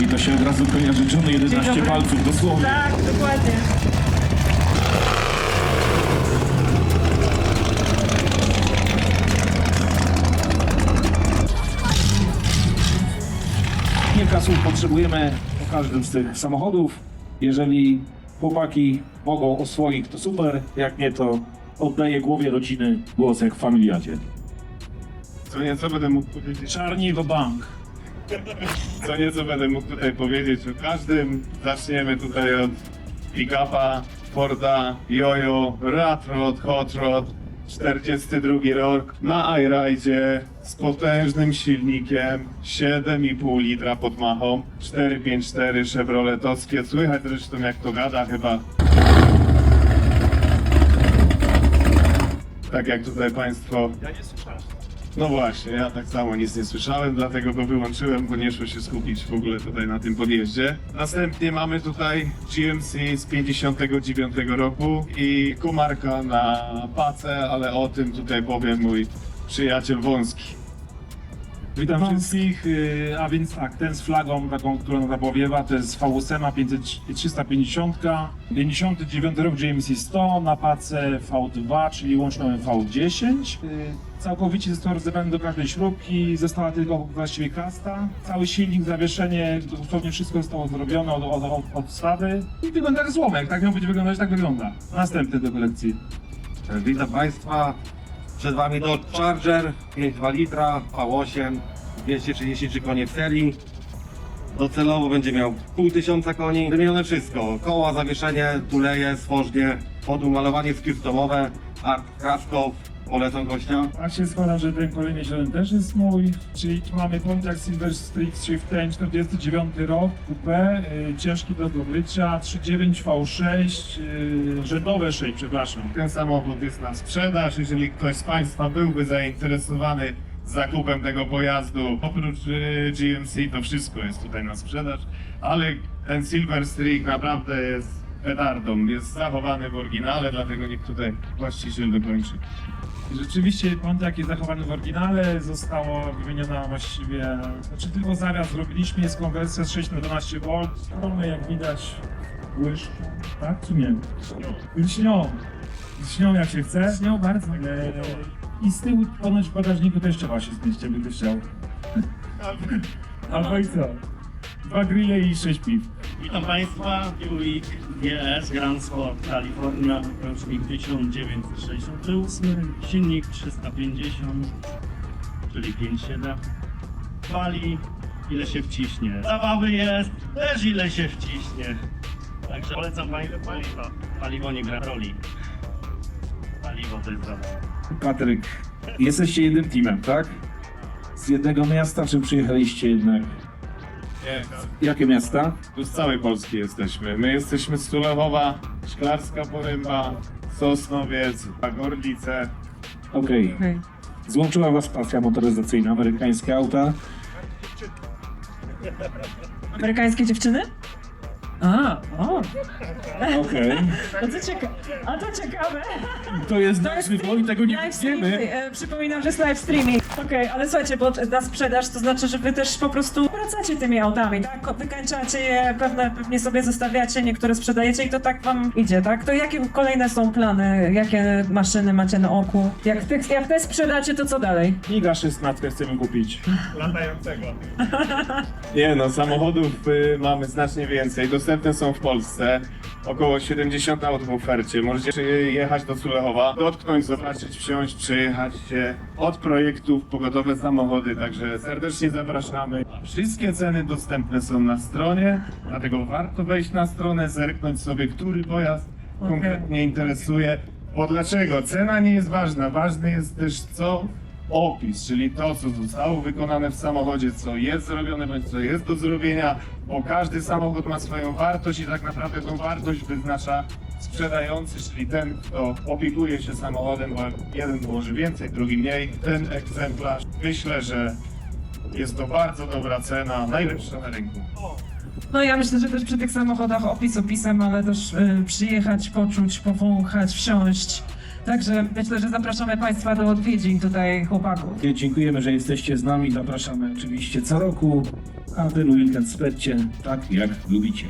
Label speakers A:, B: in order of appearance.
A: I to się od razu kojarzy Johnny 11
B: dobry.
A: palców, dosłownie.
B: Tak, dokładnie.
A: Kilka słów potrzebujemy o każdym z tych samochodów. Jeżeli chłopaki mogą oswoić, to super. Jak nie, to oddaję głowie rodziny głos jak w familiadzie.
C: Co nieco będę mógł powiedzieć.
A: Czarni w bank.
C: Co nieco będę mógł tutaj powiedzieć o każdym. Zaczniemy tutaj od pick-upa, Forda, Jojo, Ratrod, Hot Rod, 42 rok na iRide z potężnym silnikiem, 7,5 litra pod machą, 454 Chevroletowskie. Słychać zresztą jak to gada chyba. Tak jak tutaj Państwo
A: Ja nie słyszałem.
C: No właśnie, ja tak samo nic nie słyszałem, dlatego go wyłączyłem, bo nie szło się skupić w ogóle tutaj na tym podjeździe. Następnie mamy tutaj GMC z 59 roku i kumarka na pace, ale o tym tutaj powiem mój przyjaciel Wąski.
D: Witam wszystkich, y, a więc tak, ten z flagą taką, którą zapowiewa, to jest VUSEMA 500 350, 59 rok GMC 100, na pace V2, czyli łączną V10. Y, Całkowicie został rozebrany do każdej śrubki, została tylko właściwie kasta. Cały silnik, zawieszenie, dosłownie wszystko zostało zrobione od, od, od podstawy. I wygląda jak złomek, tak miał być wyglądać, tak wygląda. Następny do kolekcji.
E: Witam Państwa. Przed Wami Dodge Charger 5,2 litra, V8, 233 konie w serii. Docelowo będzie miał pół tysiąca koni. Wymienione wszystko. Koła, zawieszenie, tuleje, stworznie, podumalowanie skirtomowe, art kraskow, polecam gościa.
D: Tak się składa, że ten kolejny zielony też jest mój, czyli mamy Pontiac Silver Streak Chieftain 49 rok, coupé, y, ciężki do zdobycia, 3.9 V6, y, rzędowe 6, przepraszam.
C: Ten samochód jest na sprzedaż, jeżeli ktoś z Państwa byłby zainteresowany zakupem tego pojazdu, oprócz y, GMC to wszystko jest tutaj na sprzedaż, ale ten Silver Streak naprawdę jest petardą, jest zachowany w oryginale, dlatego niech tutaj właściciel dokończy.
D: Rzeczywiście Pontiac jest zachowany w oryginale, została wymieniona właściwie, znaczy tylko zaraz zrobiliśmy, jest konwersja z 6 na 12 V, Stromy jak widać błyszczą, tak czy nie? Lśnią, lśnią jak się chce.
B: Śnią bardzo.
D: E, I z tyłu ponoć w bagażniku też trzeba się zmieścić, jakby ktoś chciał. Albo i co? Dwa grille i sześć piw.
F: Witam Państwa, Buick GS Grand Sport California, rocznik 1968, silnik 350, czyli 5.7. Pali ile się wciśnie. Zabawy jest też ile się wciśnie. Także polecam Państwu paliwa. Paliwo nie gra roli. Paliwo to jest dobre.
A: Patryk, jesteście jednym teamem, tak? Z jednego miasta, czy przyjechaliście jednak?
C: Nie,
A: Jakie miasta?
C: tu z całej Polski jesteśmy. My jesteśmy z Tulechowa, Szklarska Poręba, Sosnowiec, Gorlice.
A: Okej.
B: Okej.
A: Złączyła was pasja motoryzacyjna, amerykańskie auta.
B: Amerykańskie dziewczyny? A, o,
A: Okej.
B: a to ciekawe. A to ciekawe.
A: To jest nasz wybór i tego nie
B: live
A: wiemy.
B: E, Przypominam, że jest live streaming. Okej, ale słuchajcie, bo na sprzedaż to znaczy, że wy też po prostu wracacie tymi autami, tak? Wykańczacie je, pewne pewnie sobie zostawiacie, niektóre sprzedajecie i to tak wam idzie, tak? To jakie kolejne są plany? Jakie maszyny macie na oku? Jak, ty, jak te sprzedacie, to co dalej?
D: Giga 16 chcemy kupić.
C: latającego. Nie no, samochodów y, mamy znacznie więcej. Dostępne są w Polsce. Około 70 aut w ofercie. Możecie jechać do Sulechowa, dotknąć, zobaczyć, wsiąść, przejechać się. Od projektów po gotowe samochody, także serdecznie zapraszamy. Wszystkie ceny dostępne są na stronie, dlatego warto wejść na stronę, zerknąć sobie, który pojazd konkretnie interesuje. Bo dlaczego? Cena nie jest ważna. Ważny jest też co opis, czyli to, co zostało wykonane w samochodzie, co jest zrobione, bądź co jest do zrobienia, bo każdy samochód ma swoją wartość i tak naprawdę tą wartość wyznacza sprzedający, czyli ten, kto opiekuje się samochodem, bo jeden włoży więcej, drugi mniej. Ten egzemplarz myślę, że jest to bardzo dobra cena, najlepsza na rynku.
B: No ja myślę, że też przy tych samochodach opis opisem, ale też y, przyjechać, poczuć, powąchać, wsiąść. Także myślę, że zapraszamy Państwa do odwiedzin tutaj chłopaków.
A: Dziękujemy, że jesteście z nami. Zapraszamy oczywiście co roku. Każdy weekend spędźcie tak, jak lubicie.